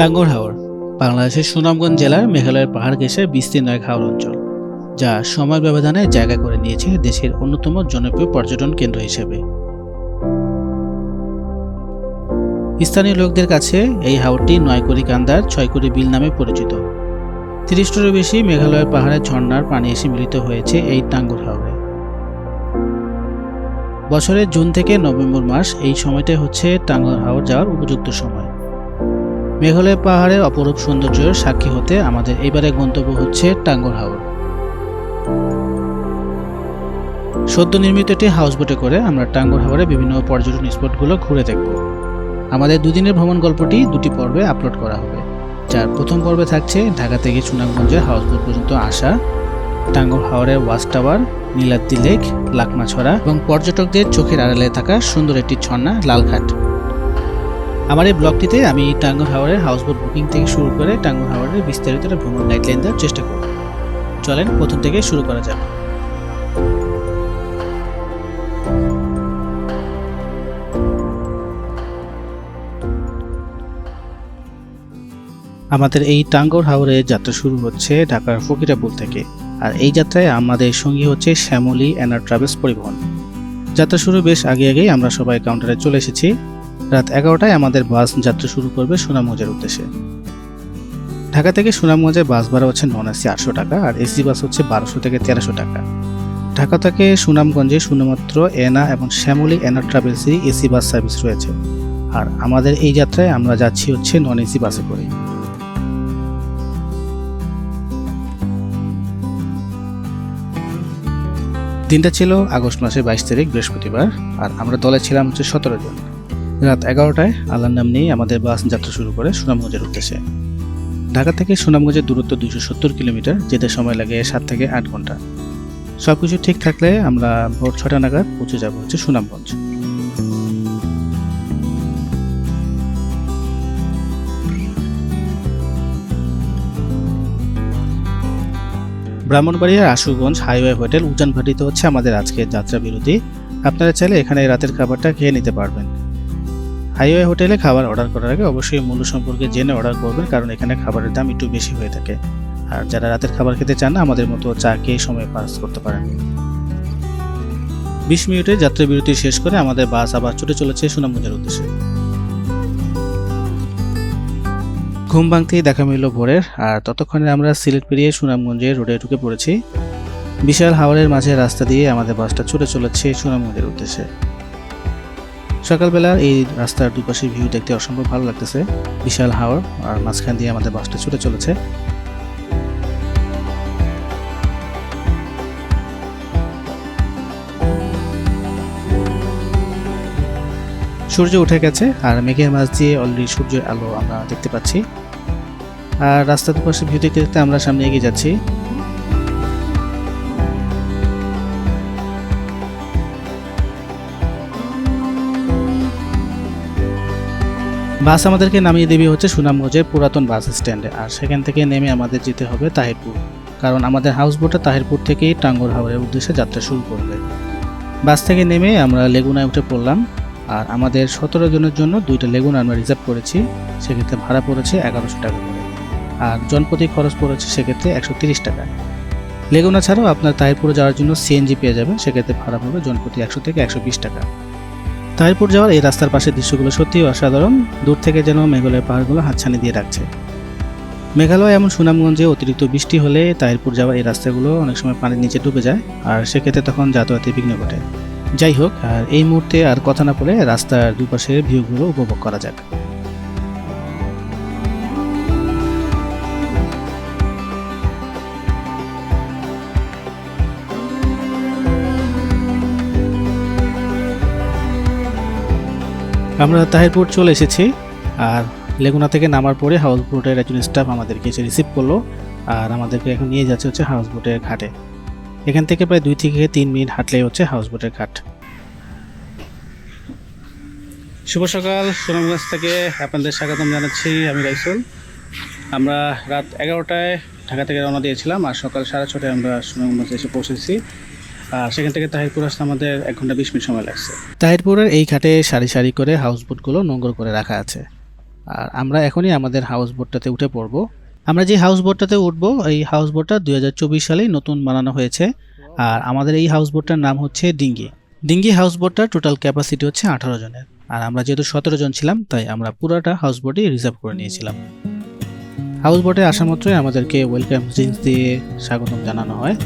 টাঙ্গর হাওর, বাংলাদেশের সুনামগঞ্জ জেলার মেঘালয়ের পাহাড় ঘেঁষে বিস্তীর্ণ এক হাওর অঞ্চল, যা সময় ব্যবধানে জায়গা করে নিয়েছে দেশের অন্যতম জনপ্রিয় পর্যটন কেন্দ্র হিসেবে। স্থানীয় লোকদের কাছে এই হাওরটি নয়কড়ি কান্দার ছয়কড়ি বিল নামে পরিচিত। তিরিশটিরও বেশি মেঘালয়ের পাহাড়ের ঝর্ণার পানি এসে মিলিত হয়েছে এই টাঙ্গুর হাওরে। বছরের জুন থেকে নভেম্বর মাস এই সময়টাই হচ্ছে টাঙ্গুর হাওর যাওয়ার উপযুক্ত সময়। মেঘালয় পাহাড়ের অপরূপ সৌন্দর্যের সাক্ষী হতে আমাদের এবারে গন্তব্য হচ্ছে টাঙ্গর হাওর। সদ্য নির্মিত একটি হাউসবোটে করে আমরা টাঙ্গর হাওরে বিভিন্ন পর্যটন স্পটগুলো ঘুরে দেখব। আমাদের দুদিনের ভ্রমণ গল্পটি দুটি পর্বে আপলোড করা হবে। যার প্রথম পর্বে থাকছে ঢাকা থেকে সুনামগঞ্জের হাউসবোট পর্যন্ত আসা টাঙ্গর হাওরের watch tower, Niladri lake, Lakmachhara এবং পর্যটকদের চোখের আড়ালে থাকা সুন্দর একটি ঝর্ণা লালঘাট। আমার এই ব্লগটিতে আমি টাঙ্গর হাওয়ারের হাউসবোট বুকিং থেকে শুরু করে টাঙ্গর হাওয়ারের বিস্তারিত ভ্রমণ গাইডলাইন দেওয়ার চেষ্টা করব। চলেন প্রথম থেকে শুরু করা যাক। আমাদের এই টাঙ্গর হাওরের যাত্রা শুরু হচ্ছে ঢাকার ফকিরাপুর থেকে। আর এই যাত্রায় আমাদের সঙ্গী হচ্ছে শ্যামলী অ্যানার ট্রাভেলস পরিবহন। যাত্রা শুরু বেশ আগে আগেই আমরা সবাই কাউন্টারে চলে এসেছি। রাত এগারোটায় আমাদের বাস যাত্রা শুরু করবে সুনামগঞ্জের উদ্দেশ্যে। ঢাকা থেকে সুনামগঞ্জে বাস ভাড়া হচ্ছে নন এসি আটশো টাকা আর এসি বাস হচ্ছে বারোশো থেকে তেরোশো টাকা। ঢাকা থেকে সুনামগঞ্জে শুধুমাত্র এনা এবং শ্যামলী এনা ট্রাভেলসেরই এসি বাস সার্ভিস রয়েছে। আর আমাদের এই যাত্রায় আমরা যাচ্ছি হচ্ছে নন এসি বাসে করে। দিনটা ছিল আগস্ট মাসের বাইশ তারিখ, বৃহস্পতিবার, আর আমরা দলে ছিলাম হচ্ছে সতেরো জন। রাত এগারোটায় আল্লাহর নাম নিয়ে আমাদের বাস যাত্রা শুরু করে সুনামগঞ্জের উদ্দেশ্যে। ঢাকা থেকে সুনামগঞ্জের দূরত্ব দুইশো সত্তর কিলোমিটার, যেতে সময় লাগে সাত থেকে আট ঘণ্টা। সব কিছু ঠিক থাকলে আমরা ভোর ছটা নাগাদ পৌঁছে যাব হচ্ছে সুনামগঞ্জ। ব্রাহ্মণবাড়িয়ার আশুগঞ্জ হাইওয়ে হোটেল উজান ভাটিতে হচ্ছে আমাদের আজকের যাত্রা বিরতি আপনারা চাইলে এখানে রাতের খাবারটা খেয়ে নিতে পারবেন। হাইওয়ে হোটেলে খাবার অর্ডার করার আগে অবশ্যই মূল্য সম্পর্কে জেনে অর্ডার করবেন, কারণ এখানে খাবারের দাম একটু বেশি হয়ে থাকে। আর যারা রাতের খাবার খেতে চান না, আমাদের মতো চা খেয়ে সময় পাস করতে পারেন। বিশ মিনিটে যাত্রা বিরতি শেষ করে আমাদের বাস আবার ছুটে চলেছে সুনামগঞ্জের উদ্দেশ্যে। ঘুম ভাঙতেই দেখা মিলল ভোরের, আর ততক্ষণে আমরা সিলেট পেরিয়ে সুনামগঞ্জের রোডে ঢুকে পড়েছি। বিশাল হাওড়ের মাঝে রাস্তা দিয়ে আমাদের বাসটা ছুটে চলেছে সুনামগঞ্জের উদ্দেশ্যে। সকালবেলার এই রাস্তার দুপাশে ভিউ দেখতে অসম্ভব ভালো লাগতেছে। বিশাল হাওর, আর মাঝখান দিয়ে আমাদের বাসটা ছুটে চলেছে। সূর্য উঠে গেছে, আর মেঘের মাঝ দিয়ে অলরেডি সূর্যের আলো আমরা দেখতে পাচ্ছি। আর রাস্তার দুপাশে ভিউ দেখতে দেখতে আমরা সামনে এগিয়ে যাচ্ছি। বাস আমাদেরকে নামিয়ে দেবে হচ্ছে সুনামগঞ্জের পুরাতন বাস স্ট্যান্ডে। আর সেখান থেকে নেমে আমাদের যেতে হবে তাহিরপুর। কারণ আমাদের হাউসবোটে তাহিরপুর থেকেই টাঙ্গর হাওড়ের উদ্দেশ্যে যাত্রা শুরু করবে। বাস থেকে নেমে আমরা লেগুনায় উঠে পড়লাম। আর আমাদের সতেরো জনের জন্য দুইটা লেগুন আমরা রিজার্ভ করেছি। সেক্ষেত্রে ভাড়া পড়েছে এগারোশো টাকা করে। আর জনপ্রতি খরচ পড়েছে সেক্ষেত্রে একশো তিরিশ টাকা। লেগুনা ছাড়াও আপনার তাহিরপুরে যাওয়ার জন্য সিএনজি পেয়ে যাবেন। সেক্ষেত্রে ভাড়া পড়বে জনপ্রতি একশো থেকে একশো বিশ টাকা। তাহিরপুর যাওয়ার এই রাস্তার পাশে দৃশ্যগুলো সত্যিই অসাধারণ। দূর থেকে যেন মেঘালয়ের পাহাড়গুলো হাতছানি দিয়ে রাখছে। মেঘালয় এমন সুনামগঞ্জে অতিরিক্ত বৃষ্টি হলে তাহিরপুর যাওয়ার এই রাস্তাগুলো অনেক সময় পানির নিচে ডুবে যায়, আর সেক্ষেত্রে তখন যাতায়াতের বিঘ্ন ঘটে। যাই হোক, আর এই মুহূর্তে আর কথা না বলে রাস্তার দুপাশের ভিউগুলো উপভোগ করা যাক। আমরা তাহিরপুর চলে এসেছি আর লেগুনা থেকে নামার পরে হাউস বোটের একজন স্টাফ আমাদেরকে এসে রিসিভ করল আর আমাদেরকে এখন নিয়ে যাচ্ছে হচ্ছে হাউস বোটের ঘাটে। এখান থেকে প্রায় দুই থেকে তিন মিনিট হাঁটলেই হচ্ছে হাউস বোটের ঘাট। শুভ সকাল, সুনামগঞ্জ থেকে আপনাদের স্বাগতম জানাচ্ছি আমি রাইসুল। আমরা রাত এগারোটায় ঢাকা থেকে রওনা দিয়েছিলাম আর সকাল সাড়ে ছটায় আমরা সুনামগঞ্জে এসে পৌঁছেছি। সেখান থেকে তাহিরপুর আসতে আমাদের এক ঘণ্টা বিশ মিনিট সময় লাগছে। তাহিরপুরের এই ঘাটে সারি সারি করে হাউস বোটগুলো নোংর করে রাখা আছে। আর আমরা এখনই আমাদের হাউস বোটটাতে উঠে পড়ব। আমরা যে হাউস বোটটাতে উঠবো, এই হাউস বোটটা দুই সালেই নতুন বানানো হয়েছে। আর আমাদের এই হাউস বোটটার নাম হচ্ছে ডিঙ্গি। ডিঙ্গি হাউস বোটটার টোটাল ক্যাপাসিটি হচ্ছে আঠারো জনের। আর আমরা যেহেতু সতেরো জন ছিলাম, তাই আমরা পুরোটা হাউস বোটই রিজার্ভ করে নিয়েছিলাম। হাউস বোটে আসা মাত্রই আমাদেরকে ওয়েলকাম ড্রিঙ্কস দিয়ে স্বাগতম জানানো হয়।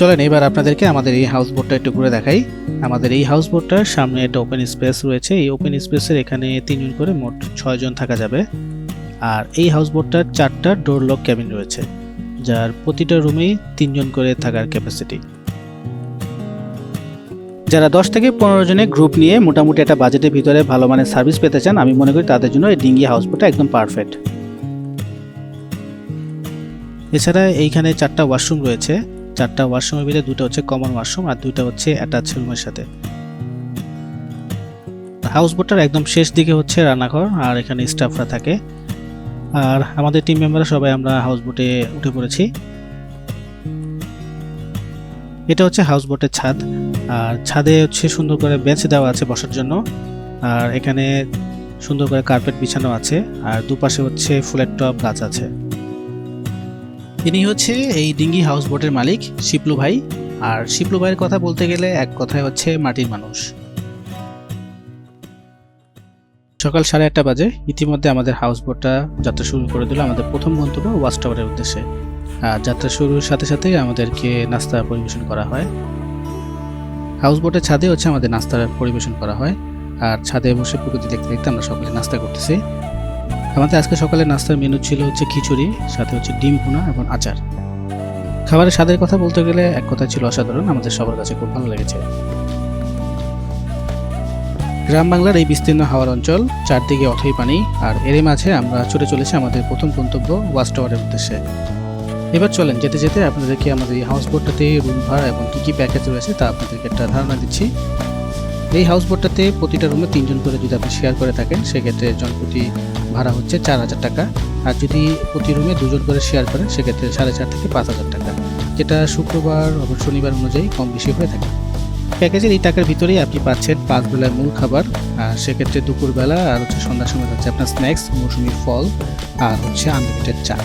চলেন, এবার আপনাদেরকে আমাদের এই হাউস বোটটা একটু ঘুরে দেখাই। আমাদের এই হাউস বোটটার সামনে একটা ওপেন স্পেস রয়েছে। এই ওপেন স্পেসের এখানে তিনজন করে মোট ছয়জন থাকা যাবে। আর এই হাউস বোটটার চারটা ডোর লক ক্যাবিন রয়েছে, যার প্রতিটা রুমেই তিনজন করে থাকার ক্যাপাসিটি যারা দশ থেকে পনেরো জনের গ্রুপ নিয়ে মোটামুটি একটা বাজেটের ভিতরে ভালো মানের সার্ভিস পেতে চান, আমি মনে করি তাদের জন্য এই ডিঙ্গি হাউস বোটটা একদম পারফেক্ট এছাড়া এইখানে চারটা ওয়াশরুম রয়েছে। চারটা ওয়াশরুমের ভিতরে দুটো হচ্ছে কমন ওয়াশরুম আর দুটো হচ্ছে অ্যাটাচ রুমের সাথে। হাউস বোটটার একদম শেষ দিকে হচ্ছে রান্নাঘর আর এখানে স্টাফরা থাকে। আর আমাদের টিম মেম্বাররা সবাই আমরা হাউস বোটে উঠে পড়েছি। এটা হচ্ছে হাউস বোটের ছাদ। আর ছাদে হচ্ছে সুন্দর করে বেঞ্চ দেওয়া আছে বসার জন্য। আর এখানে সুন্দর করে কার্পেট বিছানো আছে। আর দুপাশে হচ্ছে ফুলের টপ গাছ আছে। ইনি হচ্ছে এই ডিঙ্গি হাউস বোটের মালিক শিপলু ভাই। আর শিপলু ভাইয়ের কথা বলতে গেলে এক কথায় হচ্ছে মাটির মানুষ। সকাল সাড়ে আটটা বাজে। ইতিমধ্যে আমাদের হাউস বোটটা যাত্রা শুরু করে দিল আমাদের প্রথম গন্তব্য ওয়াচ টাওয়ারের উদ্দেশ্যে। আর যাত্রা শুরুর সাথে সাথে আমাদেরকে নাস্তা পরিবেশন করা হয়। হাউস বোটের ছাদে হচ্ছে আমাদের নাস্তার পরিবেশন করা হয়। আর ছাদে বসে প্রকৃতি দেখতে দেখতে আমরা সকলে নাস্তা করতেছি। আমাদের আজকে সকালে নাস্তার মেনু ছিল হচ্ছে খিচুড়ি, সাথে হচ্ছে ডিম ভুনা এবং আচার। খাবারের স্বাদের কথা বলতে গেলে এক কথা ছিল অসাধারণ, আমাদের সবার কাছে খুব ভালো লেগেছে। গ্রাম বাংলার এই বিস্তীর্ণ হাওয়ার অঞ্চল, চারদিকে অথই পানি, আর এরই মাঝে আমরা ছুটে চলেছি আমাদের প্রথম গন্তব্য ওয়াচ টাওয়ারের উদ্দেশ্যে। এবার চলেন, যেতে যেতে আপনাদেরকে আমাদের এই হাউস বোটটাতে রুম ভাড়া এবং কী কী প্যাকেজ রয়েছে তা আপনাদেরকে একটা ধারণা দিচ্ছি। এই হাউস বোটটাতে প্রতিটা রুমে তিনজন করে যদি আপনি শেয়ার করে থাকেন, সেক্ষেত্রে জনপ্রতি ভাড়া হচ্ছে চার হাজার টাকা। আর যদি প্রতি রুমে দুজন করে শেয়ার করেন, সেক্ষেত্রে সাড়ে চার থেকে পাঁচ হাজার টাকা। যেটা শুক্রবার এবং শনিবার অনুযায়ী কম বেশি হয়ে থাকে। প্যাকেজের এই টাকার ভিতরেই আপনি পাচ্ছেন পাঁচ বেলার মূল খাবার। আর সেক্ষেত্রে দুপুরবেলা আর হচ্ছে সন্ধ্যার সময় হচ্ছে আপনার স্ন্যাক্স মৌসুমি ফল আর হচ্ছে আনলিমিটেড চা।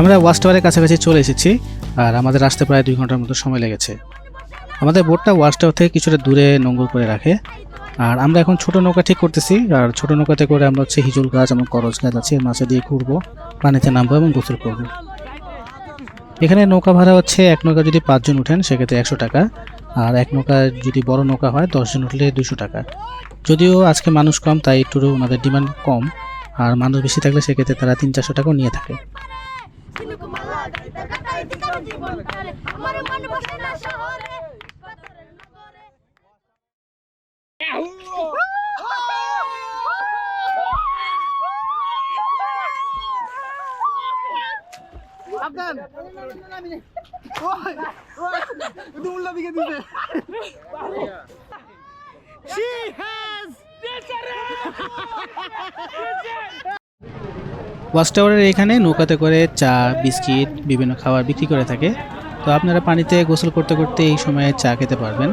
আমরা ওয়াচ টাওয়ারের কাছাকাছি চলে এসেছি, আর আমাদের আসতে প্রায় দুই ঘণ্টার মতো সময় লেগেছে। আমাদের বোটটা ওয়াচ টাওয়ার থেকে কিছুটা দূরে নোংর করে রাখে। আর আমরা এখন ছোট নৌকা ঠিক করতেছি, আর ছোট নৌকাতে করে আমরা হচ্ছে হিজুল গাছ এবং করজ গাছ আছে মাঝে দিয়ে ঘুরবো, পানিতে নামবো এবং গোসল করব। এখানে নৌকা ভাড়া হচ্ছে, এক নৌকা যদি পাঁচজন উঠেন, সেক্ষেত্রে একশো টাকা। আর এক নৌকা যদি বড় নৌকা হয়, দশজন উঠলে দুশো টাকা। যদিও আজকে মানুষ কম, তাই একটু ওনাদের ডিমান্ড কম। আর মানুষ বেশি থাকলে সেক্ষেত্রে তারা তিন চারশো টাকাও নিয়ে থাকে। আমার মন বসে না শহরে পাথরের নগরে। আফগান ওই ওই উল্টা দিকে দিবে she has ওয়াচ টাওয়ারের এখানে নৌকাতে করে চা, বিস্কিট, বিভিন্ন খাবার বিক্রি করে থাকে। তো আপনারা পানিতে গোসল করতে করতে এই সময়ে চা খেতে পারবেন।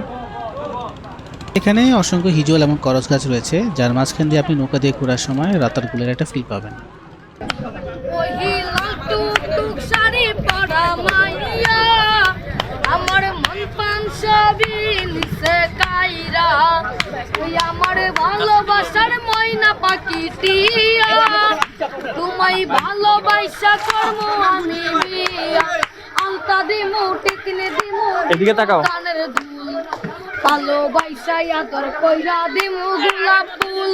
এখানে অসংখ্য হিজল এবং করস গাছ রয়েছে, যার মাঝখান দিয়ে আপনি নৌকা দিয়ে ঘোরার সময় রাতার গুলের একটা ফিল পাবেন। ওই আমার ভালোবাসার ময়না পাখি টিয়া। তোমায় ভালোবাসা কর্ম আমি আলতা দিমু টিকনে দিমু এদিকে তাকাও। কানের দুল। ভালোবাসা আদর কইরা দিমু গোলাপ ফুল।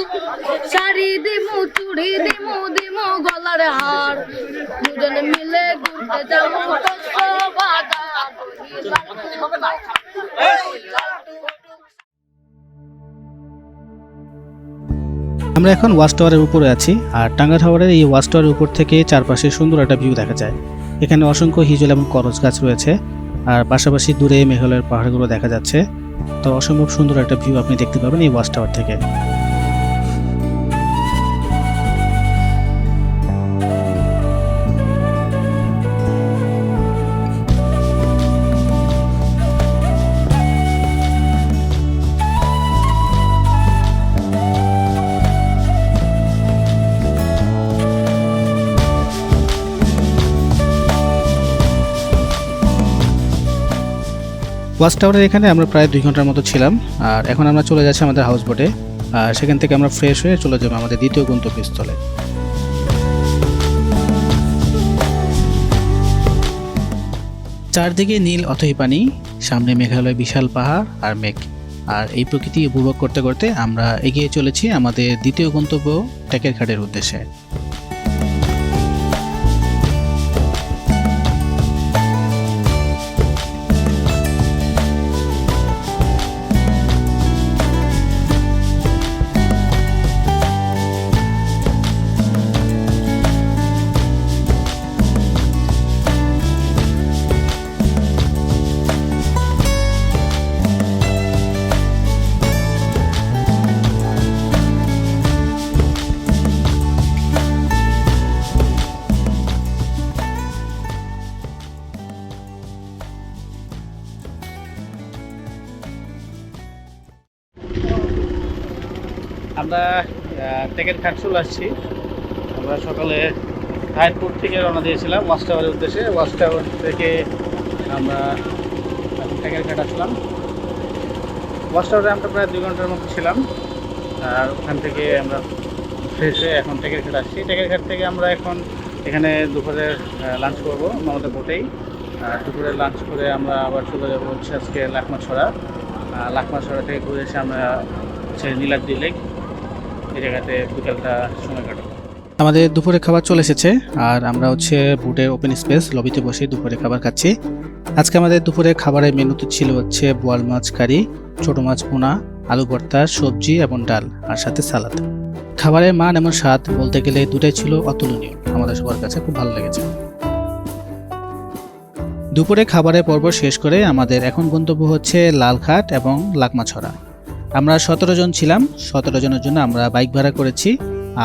শাড়ি দিমু চুড়ি দিমু দিমু গলার হার। দুজন মিলে ঘুরতে যাব কক্সবাজার আমরা এখন ওয়াচ টাওয়ারের উপরে আছি, আর টাঙ্গা টাওয়ারের এই ওয়াচ টাওয়ারের উপর থেকে চারপাশে সুন্দর একটা ভিউ দেখা যায়। এখানে অসংখ্য হিজল এবং করজ গাছ রয়েছে, আর পাশাপাশি দূরে মেঘালয়ের পাহাড়গুলো দেখা যাচ্ছে। তো অসম্ভব সুন্দর একটা ভিউ আপনি দেখতে পাবেন এই ওয়াচ টাওয়ার থেকে। ওয়াচ টাওয়ারের এখানে আমরা প্রায় দুই ঘণ্টার মতো ছিলাম, আর এখন আমরা চলে যাচ্ছি আমাদের হাউস বোটে আর সেখান থেকে আমরা ফ্রেশ হয়ে চলে যাব আমাদের দ্বিতীয় গন্তব্যস্থলে। চারদিকে নীল অথই পানি, সামনে মেঘালয় বিশাল পাহাড় আর মেঘ। আর এই প্রকৃতি উপভোগ করতে করতে আমরা এগিয়ে চলেছি আমাদের দ্বিতীয় গন্তব্য টেকের ঘাটের উদ্দেশ্যে। টেকের ঘাট চলে আসছি। আমরা সকালে হায়দপুর থেকে রওনা দিয়েছিলাম ওয়াচ টাওয়ারের উদ্দেশ্যে। ওয়াচ টাওয়ার থেকে আমরা টেকের ঘাট আসলাম। ওয়াচ টাওয়ারে আমরা প্রায় দুই ঘণ্টার মতো ছিলাম। আর ওখান থেকে আমরা ফ্রেশ হয়ে এখন টেকের ঘাট আসছি। টেকের ঘাট থেকে আমরা এখন এখানে দুপুরে লাঞ্চ করব আমাদের বোটেই আর দুপুরে লাঞ্চ করে আমরা আবার চলে যাব হচ্ছে আজকে লাকমাছড়া। লাকমাছড়া থেকে ঘুরে এসে আমরা হচ্ছে নীলাদ্রি লেক জায়গাতে বিকালটা সময় কাটাবো। আমাদের দুপুরে খাবার চলে এসেছে, আর আমরা হচ্ছে বুটের ওপেন স্পেস লবিতে বসে দুপুরে খাবার খাচ্ছি। আজকে আমাদের দুপুরে খাবারের মেনুতে ছিল হচ্ছে বোয়াল মাছ কারি, ছোট মাছ পোনা, আলু ভর্তা, সবজি এবং ডাল, আর সাথে সালাদ। খাবারের মান এবং স্বাদ বলতে গেলে দুটাই ছিল অতুলনীয়, আমাদের সবার কাছে খুব ভালো লেগেছে। দুপুরে খাবারের পর্ব শেষ করে আমাদের এখন গন্তব্য হচ্ছে লালঘাট এবং লাকমাছড়া। আমরা সতেরো জন ছিলাম, সতেরো জনের জন্য আমরা বাইক ভাড়া করেছি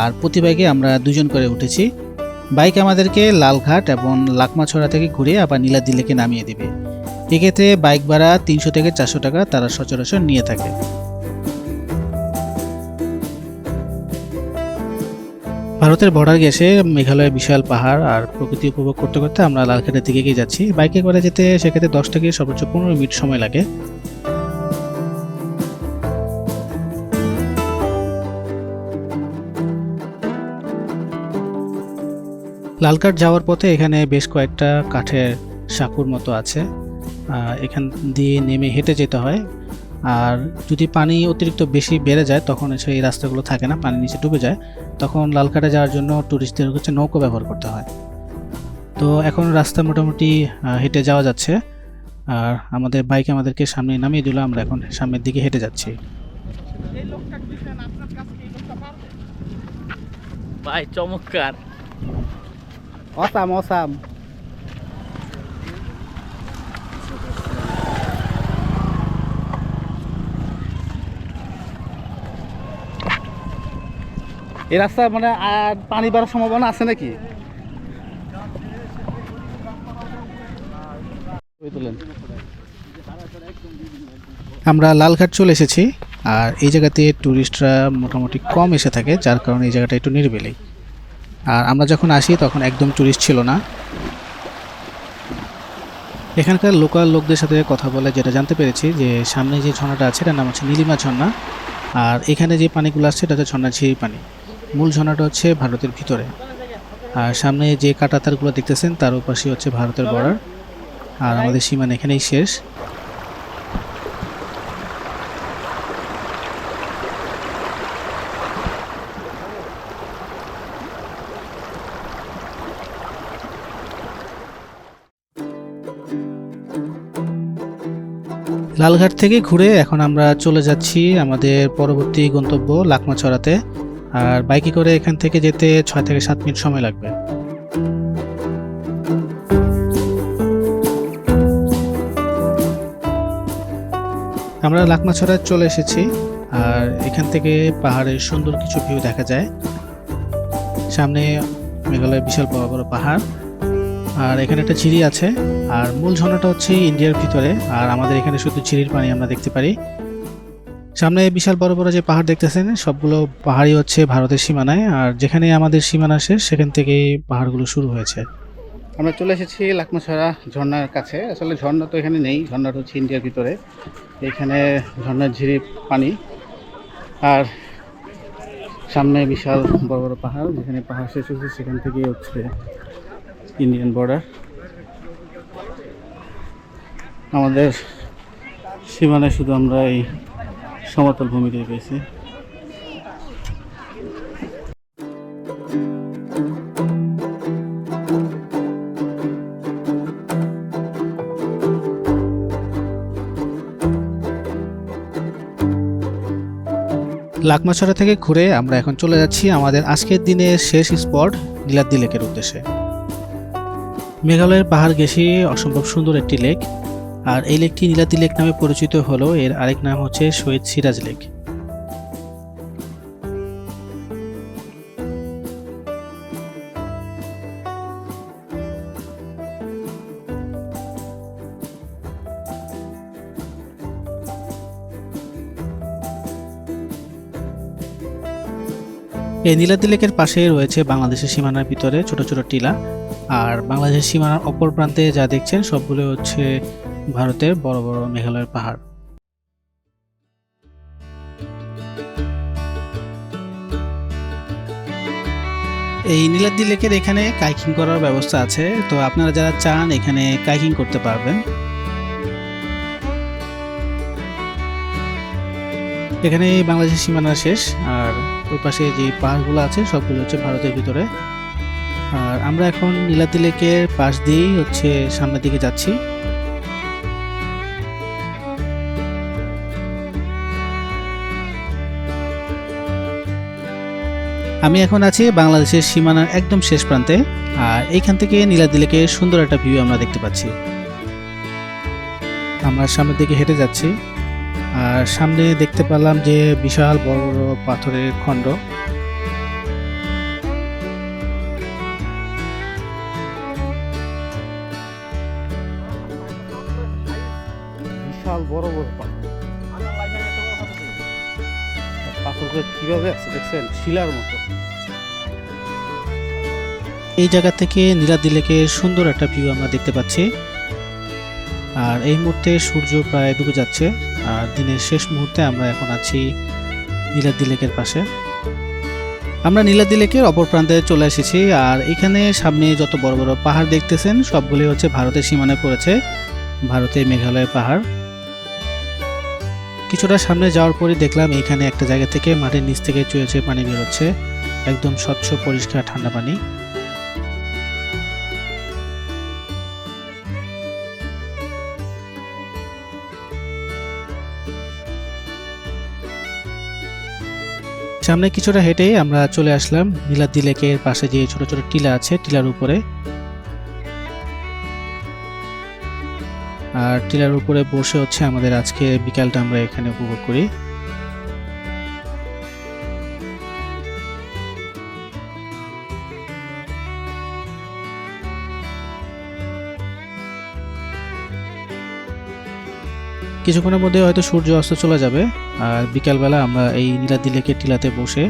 আর প্রতি বাইকে আমরা দুজন করে উঠেছি। বাইক আমাদেরকে লালঘাট এবং লাকমাছড়া থেকে ঘুরে আবার নীলাদ্রি লেকে নামিয়ে দেবে। এক্ষেত্রে বাইক ভাড়া তিনশো থেকে চারশো টাকা তারা সচরাচর নিয়ে থাকে। ভারতের বর্ডার গেছে মেঘালয় বিশাল পাহাড় আর প্রকৃতি উপভোগ করতে করতে আমরা লালঘাটের দিকে গিয়ে যাচ্ছি। বাইকে করে যেতে সেক্ষেত্রে দশ থেকে সর্বোচ্চ পনেরো মিনিট সময় লাগে। লালকাট যাওয়ার পথে এখানে বেশ কয়েকটা কাঠের সাঁকুর মতো আছে। এখান দিয়ে নেমে হেঁটে যেতে হয়। আর যদি পানি অতিরিক্ত বেশি বেড়ে যায় তখন সেই রাস্তাগুলো থাকে না পানি নিচে ডুবে যায়। তখন লালকাটে যাওয়ার জন্য ট্যুরিস্টদের হচ্ছে নৌকো ব্যবহার করতে হয়। তো এখন রাস্তা মোটামুটি হেঁটে যাওয়া যাচ্ছে। আর আমাদের বাইক আমাদেরকে সামনে নামিয়ে দিল আমরা এখন সামনের দিকে হেঁটে যাচ্ছি। ভাই চমৎকার। অসাম অসাম এই রাস্তা মানে আর পানি বাড়ার সম্ভাবনা আছে নাকি? আমরা লালঘাট চলে এসেছি, আর এই জায়গাতে ট্যুরিস্টরা মোটামুটি কম এসে থাকে, যার কারণে এই জায়গাটা একটু নিরিবিলি। আর আমরা যখন আসি তখন একদম ট্যুরিস্ট ছিল না। এখানকার লোকাল লোকদের সাথে কথা বলে যেটা জানতে পেরেছি যে সামনে যে ঝর্ণাটা আছে এটার নাম হচ্ছে নীলিমা ঝর্ণা। আর এখানে যে পানিগুলো আসছে এটা হচ্ছে ঝর্ণা ঝিরি পানি। মূল ঝর্ণাটা হচ্ছে ভারতের ভিতরে। আর সামনে যে কাটাতারগুলো দেখতেছেন তার পাশে হচ্ছে ভারতের বর্ডার আর আমাদের সীমানা এখানেই শেষ। লালঘাট থেকে ঘুরে এখন আমরা চলে যাচ্ছি আমাদের পরবর্তী গন্তব্য লাকমাছড়াতে। আর বাইকে করে এখান থেকে যেতে ছয় থেকে সাত মিনিট সময় লাগবে। আমরা লাকমাছড়ায় চলে এসেছি, আর এখান থেকে পাহাড়ের সুন্দর কিছু ভিউ দেখা যায়। সামনে মেঘালয় বিশাল বড় বড় পাহাড়। আর এখানে একটা ঝিরি আছে। আর মূল ঝর্ণাটা হচ্ছে ইন্ডিয়ার ভিতরে। আর আমাদের এখানে শুধু ঝিরির পানি আমরা দেখতে পারি। সামনে বিশাল বড় বড় যে পাহাড় দেখতেছেন, সবগুলো পাহাড়ই হচ্ছে ভারতের সীমানায়। আর যেখানে আমাদের সীমানা শেষ সেখান থেকে পাহাড়গুলো শুরু হয়েছে। আমরা চলে এসেছি লাকমাছড়া ঝর্ণার কাছে। আসলে ঝর্ণা তো এখানে নেই ঝর্ণাটা হচ্ছে ইন্ডিয়ার ভিতরে। এখানে ঝর্ণার ঝিরি পানি। আর সামনে বিশাল বড় বড় পাহাড়, যেখানে পাহাড় শেষ হচ্ছে সেখান থেকে হচ্ছে ইন্ডিয়ান বর্ডার আমাদের সীমানায় শুধু আমরা এই সমতল ভূমিটাই পেয়েছি লাকমাছড়া থেকে ঘুরে আমরা এখন চলে যাচ্ছি আমাদের আজকের দিনের শেষ স্পট নীলাদ্রি লেকের উদ্দেশ্যে। মেঘালয়ের পাহাড় ঘেঁষে অসম্ভব সুন্দর একটি লেক। আর এই লেকটি নীলাদ্রি লেক নামে পরিচিত হলো এর আরেক নাম হচ্ছে শহীদ সিরাজ লেক। এই নীলাদ্রি লেকের পাশে রয়েছে বাংলাদেশের সীমানার ভিতরে ছোট ছোট টিলা। আর বাংলাদেশের সীমানার অপর প্রান্তে যা দেখছেন সবগুলো হচ্ছে ভারতের বড় বড় মেঘালয়ের পাহাড়। এই নীলাদ্রি লেকের এখানে কাইকিং করার ব্যবস্থা আছে, তো আপনারা যারা চান এখানে কাইকিং করতে পারবেন। এখানে বাংলাদেশের সীমানা শেষ, আর ওই পাশে যে পাহাড়গুলো আছে সবগুলো হচ্ছে ভারতের ভিতরে। আর আমরা এখন নীলাদ্রি লেকের পাশ দিয়েই হচ্ছে সামনের দিকে যাচ্ছি। আমি এখন আছি বাংলাদেশের সীমানার একদম শেষ প্রান্তে আর এইখান থেকে নীলাদ্রি লেকের সুন্দর একটা ভিউ আমরা দেখতে পাচ্ছি। আমরা সামনের দিকে হেঁটে যাচ্ছি আর সামনে দেখতে পেলাম যে বিশাল বড় বড় পাথরের খণ্ড। বিশাল বড় বড় পাথর। পাথরগুলো কীভাবে আছে দেখছেন? শিলার মতো। এই জায়গা থেকে নীলাদ্রি লেকের সুন্দর একটা ভিউ আমরা দেখতে পাচ্ছি। আর এই মুহূর্তে সূর্য প্রায় ডুবে যাচ্ছে, আর দিনের শেষ মুহূর্তে আমরা এখন আছি নীলাদ্রি লেকের পাশে। আমরা নীলাদ্রি লেকের অপর প্রান্তে চলে এসেছি, আর এখানে সামনে যত বড় বড় পাহাড় দেখতেছেন সবগুলি হচ্ছে ভারতের সীমানায় পড়েছে, ভারতের মেঘালয় পাহাড়। কিছুটা সামনে যাওয়ার পরে দেখলাম এখানে একটা জায়গা থেকে মাটির নিচ থেকে চুয়ে চুয়ে পানি বেরোচ্ছে একদম স্বচ্ছ, পরিষ্কার ঠান্ডা পানি। সামনে কিছুটা হেঁটে আমরা চলে আসলাম নীলাদ্রি লেকের পাশে যে ছোট ছোট টিলা আছে, টিলার উপরে। আর টিলার উপরে বসে হচ্ছে আমাদের আজকে বিকালটা আমরা এখানে উপভোগ করি। কিছুক্ষণের মধ্যে হয়তো সূর্য অস্ত চলে যাবে, আর বিকালবেলা আমরা এই নীলাদ্রি লেকের টিলাতে বসে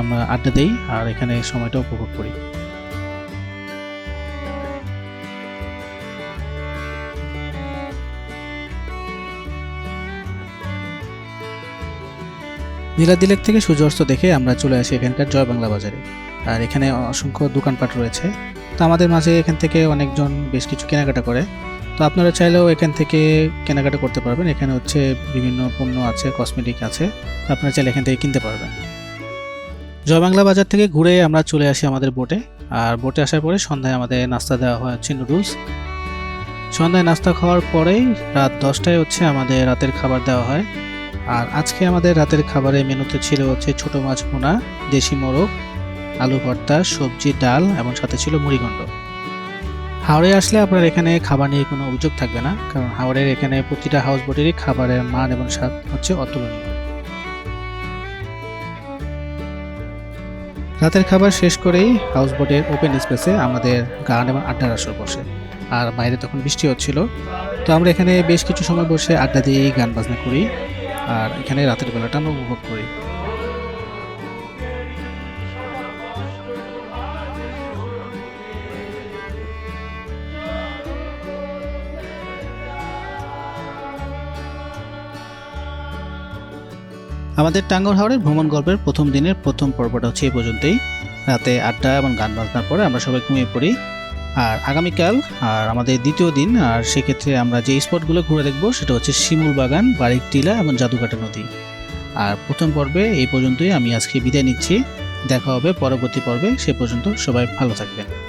আমরা আড্ডা দেই আর এখানে সময়টা উপভোগ করি। নীলাদ্রি লেক থেকে সূর্যাস্ত দেখে আমরা চলে আসি এখানকার জয় বাংলা বাজারে। আর এখানে অসংখ্য দোকানপাট রয়েছে। তো আমাদের মাঝে এখান থেকে অনেকজন বেশ কিছু কেনাকাটা করে। তো আপনারা চাইলেও এখান থেকে কেনাকাটা করতে পারবেন। এখানে হচ্ছে বিভিন্ন পণ্য আছে কসমেটিক আছে। তো আপনারা চাইলে এখান থেকে কিনতে পারবেন। জয় বাংলা বাজার থেকে ঘুরে আমরা চলে আসি আমাদের বোটে। আর বোটে আসার পরে সন্ধ্যায় আমাদের নাস্তা দেওয়া হয় হচ্ছে নুডলস। সন্ধ্যায় নাস্তা খাওয়ার পরেই রাত দশটায় হচ্ছে আমাদের রাতের খাবার দেওয়া হয়। আর আজকে আমাদের রাতের খাবারের মেনুতে ছিল হচ্ছে ছোট মাছ ভুনা, দেশি মোরগ, আলু ভর্তা, সবজি, ডাল, এবং সাথে ছিল মুড়িঘণ্ড হাওড়ে আসলে আপনার এখানে খাবার নিয়ে কোনো অভিযোগ থাকবে না, কারণ হাওড়ের এখানে প্রতিটা হাউস বোটেরই খাবারের মান এবং স্বাদ হচ্ছে অতুলনীয়। রাতের খাবার শেষ করেই হাউস বোটের ওপেন স্পেসে আমাদের গান এবং আড্ডার আসর বসে, আর বাইরে তখন বৃষ্টি হচ্ছিল। তো আমরা এখানে বেশ কিছু সময় বসে আড্ডা দিয়ে গান বাজনা করি। আর এখানে রাতের বেলাটা আমরা উপভোগ করি। আমাদের টাঙ্গর হাওড়ের ভ্রমণ গল্পের প্রথম দিনের প্রথম পর্বটা হচ্ছে এই পর্যন্তই। রাতে আড্ডা এবং গান বাজনার পরে আমরা সবাই ঘুমিয়ে পড়ি। আর আগামীকাল, আর আমাদের দ্বিতীয় দিন, আর সেক্ষেত্রে আমরা যে স্পটগুলো ঘুরে দেখব সেটা হচ্ছে শিমুল বাগান, বারিক টিলা এবং জাদুকাটা নদী। আর প্রথম পর্বে এই পর্যন্তই আমি আজকে বিদায় নিচ্ছি। দেখা হবে পরবর্তী পর্বে। সে পর্যন্ত সবাই ভালো থাকবেন।